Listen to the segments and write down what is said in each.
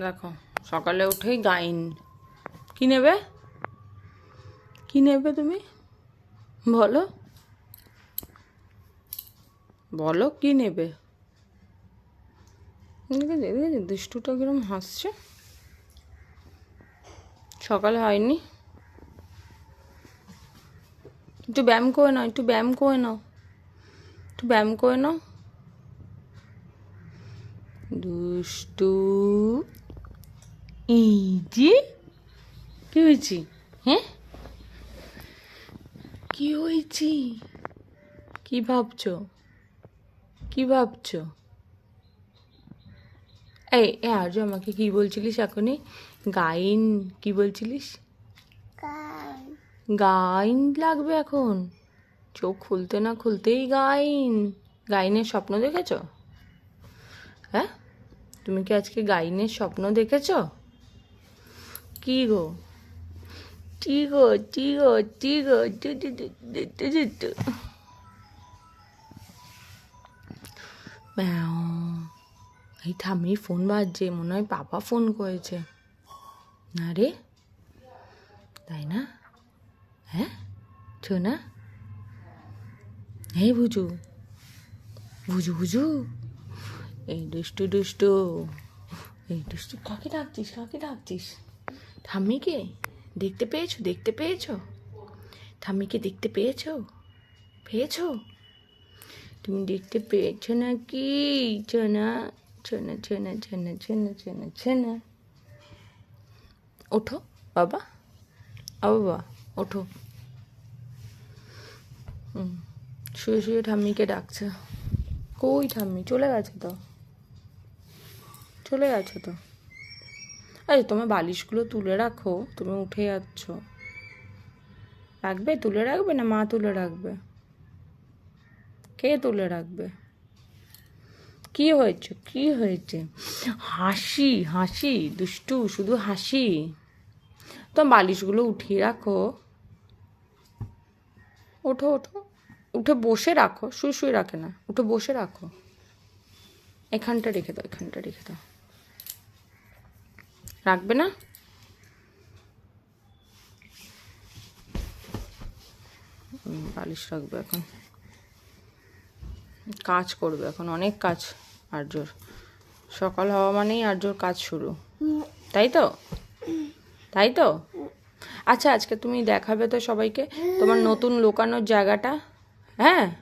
দেখো, সকালে উঠেই গাইন। কি নেবে? কি নেবে তুমি? বলো। বলো, কি নেবে? দুষ্টুটা কিরম হাসছে। সকালে হয়নি। একটু ব্যায়াম করে নাও, একটু ব্যায়াম করে নাও। একটু ব্যায়াম করে নাও। দুষ্টু। ইজি? কি হয়েছি? হ্যাঁ? কি হয়েছি? কি ভাবছ? কি ভাবছ? এই এ আর্য আমাকে কি বলছিলিস এখনই? গাইন কি বলছিলিস? গাইন লাগবে এখন। চোখ খুলতে না খুলতেই গাইন। গাইনের স্বপ্ন দেখেছ? হ্যাঁ? তুমি কি আজকে গাইনের স্বপ্ন দেখেছ? কি গো টি গো টি গো টি টু টু। এই থামি ফোন বাজছে, মনে হয় পাপা ফোন করেছে। না রে? তাই না? হ্যাঁ? ছো না। হ্যাঁ বুঝু বুঝু বুঝু এই দুষ্টু দুষ্টু। এই দুষ্টু, কাকে ডাকছিস কাকে ডাকছিস? ঠাম্মিকে দেখতে পেয়েছ? দেখতে পেয়েছ? ঠাম্মিকে দেখতে পেয়েছ? পেয়েছ? তুমি দেখতে পেয়েছ নাকি? চনা চনা চনা চনা চনা চনা চনা। ওঠো, বাবা। বাবা, ওঠো। হুম, শুয়ে শুয়ে ঠাম্মিকে ডাকছে। কই ঠাম্মি? চলে গেছে তো। চলে গেছে তো। আরে তোমার বালিশগুলো তুলে রাখো, তুমি উঠে যাচ্ছ। রাখবে? তুলে রাখবে না মা তুলে রাখবে? কে তুলে রাখবে? কি হয়েছে? কি হয়েছে? হাসি হাসি, দুষ্টু, শুধু হাসি? তো বালিশগুলো উঠিয়ে রাখো। ওঠো ওঠো। উঠে বসে রাখো, শুয়ে শুয়ে রাখে না। উঠে বসে রাখো। এখানটা রেখে দাও, এখানটা রেখে দাও। রাখবে না? বালিশ রাখবে এখন। কাজ করবে এখন, অনেক কাজ আর্যর। সকাল হওয়া মানেই আর্যর কাজ শুরু। তাই তো? তাই তো? আচ্ছা আজকে তুমি দেখাবে তো সবাইকে তোমার নতুন লুকানোর জায়গাটা? হ্যাঁ?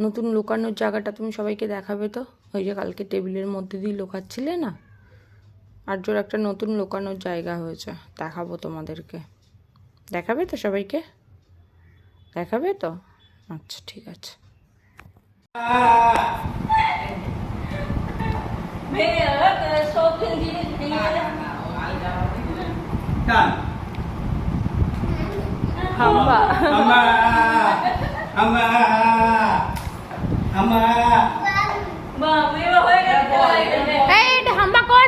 নতুন লুকানোর জায়গাটা তুমি সবাইকে দেখাবে তো? ওই যে কালকে টেবিলের মধ্যে দিয়ে লুকাচ্ছিলে না? আর্যর একটা নতুন লুকানোর জায়গা হয়েছে। দেখাবো তোমাদেরকে। দেখাবে তো সবাইকে? দেখাবে তো? আচ্ছা ঠিক আছে। Kan? হাম্বা Amma. Amma. Amma. এই এটা হাম্বা কর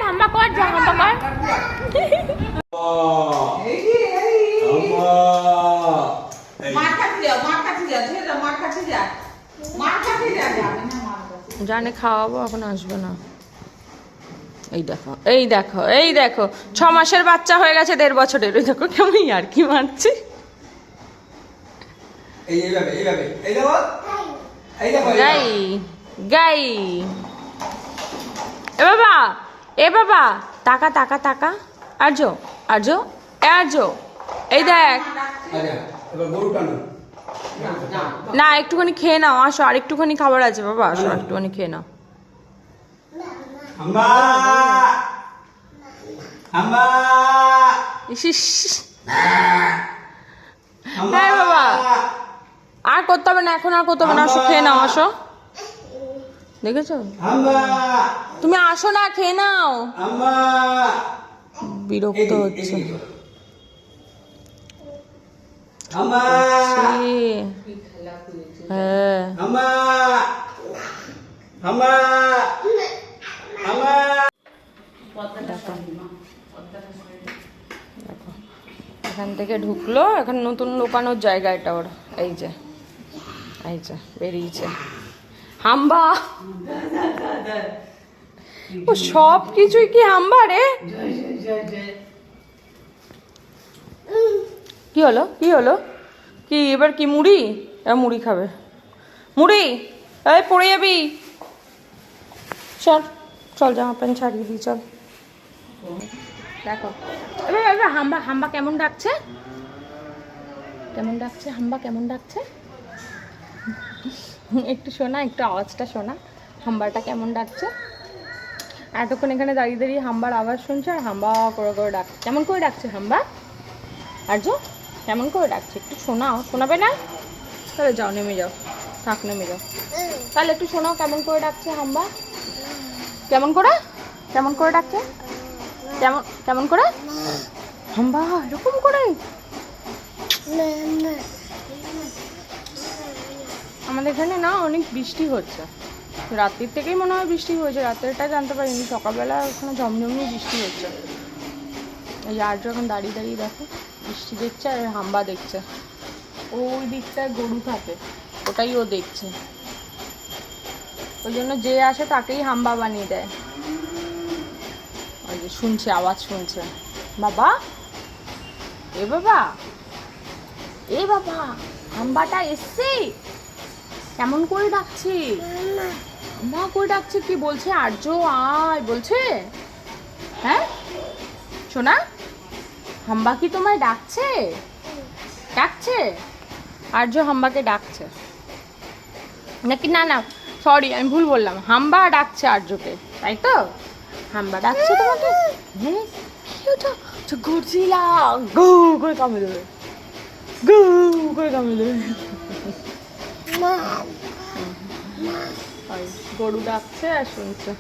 মার কাছে জানে খাওয়াবো, এখন আসবে না। এই দেখো এই দেখো এই দেখো, ছ মাসের বাচ্চা হয়ে গেছে দেড় বছরের। ওই দেখো কেমন আর কি মারছি। গাই। গাই। এ বাবা এ বাবা টাকা টাকা টাকা আর্য আর্য এ আর্য। এই দেখ। না একটুখানি খেয়ে নাও আসো আর একটুখানি খাবার আছে বাবা আসো একটুখানি খেয়ে নাও। হ্যাঁ, বাবা। আর করতে হবে না এখন আর করতে হবে না আসো খেয়ে নাও আসো। দেখেছ? তুমি আসো না খেয়ে নাও। বিরক্ত হচ্ছে। হ্যাঁ। এখান থেকে ঢুকলো এখন নতুন লুকানোর জায়গা এটা ওর। এই যে। এই যে বেরিয়েছে। হাম্বা? ও সব কিছুই কি হাম্বা রে? কি হলো? কি হলো? কি এবার কি মুড়ি? এবার মুড়ি খাবে। মুড়ি? এই পড়ে যাবি। চল চল জামা প্যান্ট ছাড়িয়ে দিই চল। দেখো। এবার এবার হাম্বা হাম্বা কেমন ডাকছে? কেমন ডাকছে? হাম্বা কেমন ডাকছে? একটু শোনা, একটু আওয়াজটা শোনা। হাম্বারটা কেমন ডাকছে? এতক্ষণ এখানে দাঁড়িয়ে দাঁড়িয়ে হাম্বার আওয়াজ শুনছে আর হাম্বা করে করে ডাকছে। কেমন করে ডাকছে হাম্বা? আর্য কেমন করে ডাকছে? একটু শোনাও। শোনাবে না? তাহলে যাও, নেমে যাও। থাক, নেমে যাও। তাহলে একটু শোনাও কেমন করে ডাকছে হাম্বা। কেমন করে? কেমন করে ডাকছে? কেমন কেমন করে? হাম্বা, এরকম করে? আমাদের এখানে না অনেক বৃষ্টি হচ্ছে। রাত্রির থেকেই মনে হয় বৃষ্টি হয়েছে, রাত্রেরটা জানতে পারিনি, সকালবেলা ওখানে ঝমঝমিয়ে বৃষ্টি হচ্ছে। এই আর যখন দাঁড়িয়ে দাঁড়িয়ে দেখো, বৃষ্টি দেখছে আর হাম্বা দেখছে। ওই দিকটায় গরু থাকে, ওটাই ও দেখছে। ওই জন্য যে আসে তাকেই হাম্বা বানিয়ে দেয়। ওই যে শুনছে, আওয়াজ শুনছে। বাবা! এ বাবা! এ বাবা! হাম্বাটা এসছে! কেমন করে ডাকছে? মা করে ডাকছে কি বলছে? আর্য, আয়, বলছে? হ্যাঁ? শোনা হাম্বা কি তোমায় ডাকছে? ডাকছে? আর্য হাম্বাকে ডাকছে। নাকি না না সরি আমি ভুল বললাম। হাম্বা ডাকছে আর্যকে, তাই তো? হাম্বা ডাকছে তোমাকে? হ্যাঁ? কি ওটা? তো ঘুরছিলা গু করে কামড়ে দেবে। গু করে কামড়ে দেবে। গরু ডাকছে আর শুনছে।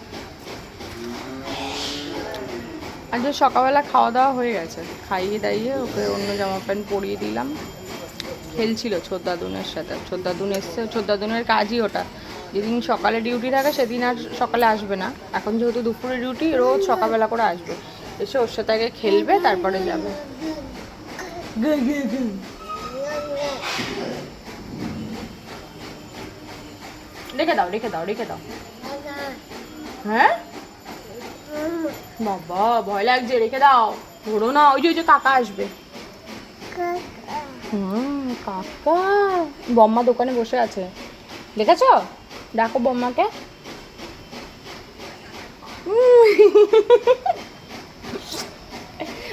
আজ সকালবেলা খাওয়া দাওয়া হয়ে গেছে। খাইয়ে দাইয়ে ওকে অন্য জামা প্যান্ট পরিয়ে দিলাম। খেলছিল ছোদ্দাদুনের সাথে। ছোদ্দাদুন এসছে। ছোদ্দাদুনের কাজই ওটা। যেদিন সকালে ডিউটি থাকে সেদিন আর সকালে আসবে না। এখন যেহেতু দুপুরে ডিউটি রোজ সকালবেলা করে আসবে। এসে ওর সাথে আগে খেলবে তারপরে যাবে গু, গু, গু। রেখে দাও রেখে দাও রেখে দাও। হ্যাঁ? বাবা, ভয় লাগছে, রেখে দাও। ধরো না, ওই যে ওই যে কাকা আসবে। হুম, কাকা। বম্মা দোকানে বসে আছে। দেখেছ? ডাকো বম্মাকে।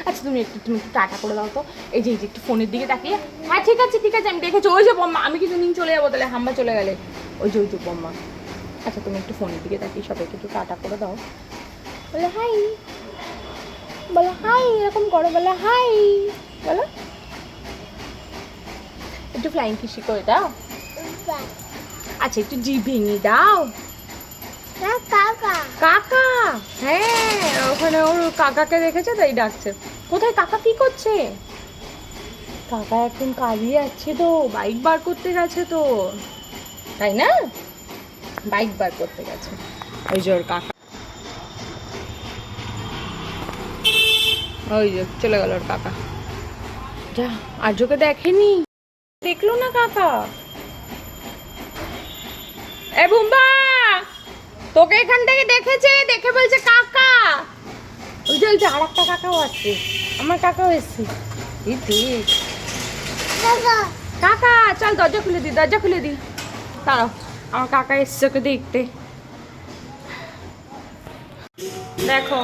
আচ্ছা তুমি একটু তুমি একটু টাটা করে দাও তো। এই যে এই যে, একটু ফোনের দিকে তাকিয়ে। হ্যাঁ ঠিক আছে ঠিক আছে, আমি দেখেছি। ওই যে বম্মা, আমি কিছু দিন চলে যাব, তাহলে হাম্বা চলে গেলে। ওই যে বম্মা আচ্ছা তুমি একটু ফোনের দিকে তাকিয়ে সবাইকে একটু টাটা করে দাও। বলে হাই বলো হাই এরকম করো বলে হাই বলো। একটু ফ্লাইং কিসি করে দাও। আচ্ছা একটু জি ভেঙে দাও। কাকা। হ্যাঁ ওখানে ওর কাকাকে দেখেছে? তাই ডাকছে। কোথায়? কাকা কি করছে? কাকা এখন কাজে যাচ্ছে তো বাইক বার করতে গেছে তো। তাই না? বাইক বার করতে গেছে। ওই যে ওর কাকা। ওই যে চলে গেল ওর কাকা। যা আর্যকে দেখেনি? দেখল না কাকা। এ বুম্বা! তোকে এখান থেকে দেখেছে দেখে বলছে কাকা। ওই যে ওই যে আর একটা কাকাও আছে। আমার কাকাও এসছে। দেখ। কাকা চল দরজা খুলে দি দরজা খুলে দি। দাঁড়াও, আমার কাকা এসছে ওকে দেখতে। দেখো,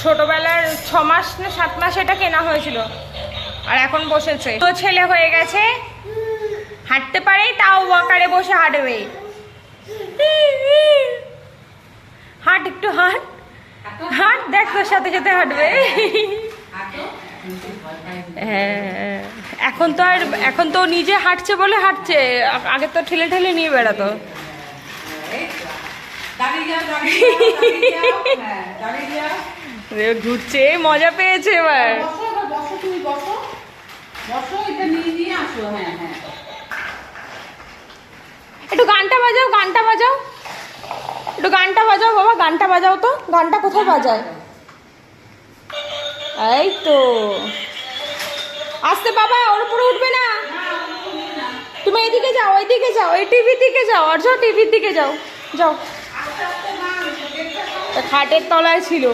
ছোটবেলার ছ মাস না সাত মাস এটা কেনা হয়েছিল, আর এখন বসেছে। তো ছেলে হয়ে গেছে, হাঁটতে পারে, তাও ওয়াকারে বসে হাঁটবে। হাঁট, একটু হাঁট। হাঁট, দেখ তোর সাথে সাথে হাঁটবে। হ্যাঁ এখন তো আর, এখন তো নিজে হাঁটছে বলে হাঁটছে। আগে তো ঠেলে ঠেলে নিয়ে বেড়াতো। ঘুরছে মজা পেয়েছে এবার। একটু গানটা বাজাও গানটা বাজাও। একটু গানটা বাজাও, বাবা, গানটা বাজাও তো। গানটা কোথায় বাজায়? এই তো। আসতে বাবা, ওর উপরে উঠবে না। তুমি এইদিকে যাও ওইদিকে যাও, এই টিভির দিকে যাও অর্জ টিভির দিকে যাও যাও। খাটের তলায় ছিল।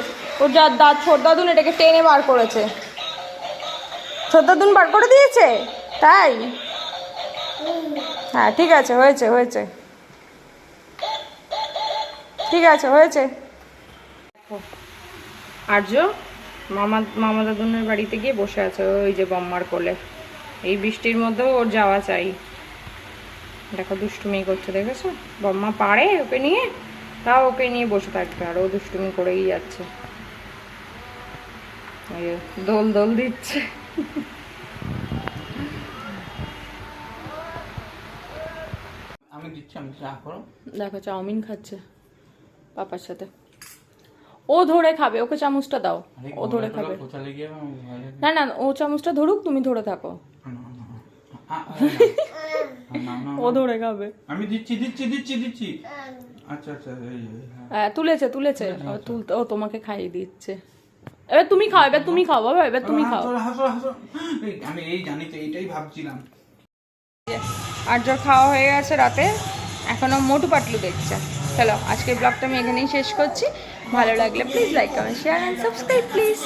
ওর যা দাঁত ছোটদাদুন এটাকে টেনে বার করেছে। ছোটদাদুন বার করে দিয়েছে? তাই? হ্যাঁ ঠিক আছে, হয়েছে হয়েছে। ঠিক আছে, হয়েছে। আর্য মামা মামা দাদুনের বাড়িতে গিয়ে বসে আছে ওই যে বম্মার কোলে। এই বৃষ্টির মধ্যেও ওর যাওয়া চাই। দেখো দুষ্টুমি করছে দেখেছ? বম্মা পারে ওকে নিয়ে তাও ওকে নিয়ে বসে থাকবে আর ও দুষ্টুমি করেই যাচ্ছে। দোল দোল দিচ্ছে। আমি দিচ্ছি আমি চা করো। দেখো চাউমিন খাচ্ছে পাপার সাথে। ও ধরে খাবে ওকে চামচটা দাও। ও ধরে খাবে। না না ও চামচটা ধরুক তুমি ধরে থাকো। ও ধরে খাবে। আমি দিচ্ছি দিচ্ছি দিচ্ছি দিচ্ছি। আচ্ছা আচ্ছা হ্যাঁ। হ্যাঁ, তুলেছে তুলেছে। ও তুলতে ও তোমাকে খাইয়ে দিচ্ছে। এবার তুমি খাও এবার তুমি খাও বাবা এবার তুমি খাও। হাসো, হাসো, হাসো। আমি এই জানি তো এইটাই ভাবছিলাম। আর যার খাওয়া হয়ে গেছে রাতে। এখনও মোটু পাটলু দেখছে। চলো আজকে ব্লগটা আমি এখানেই শেষ করছি। ভালো লাগলে please like comment share and subscribe please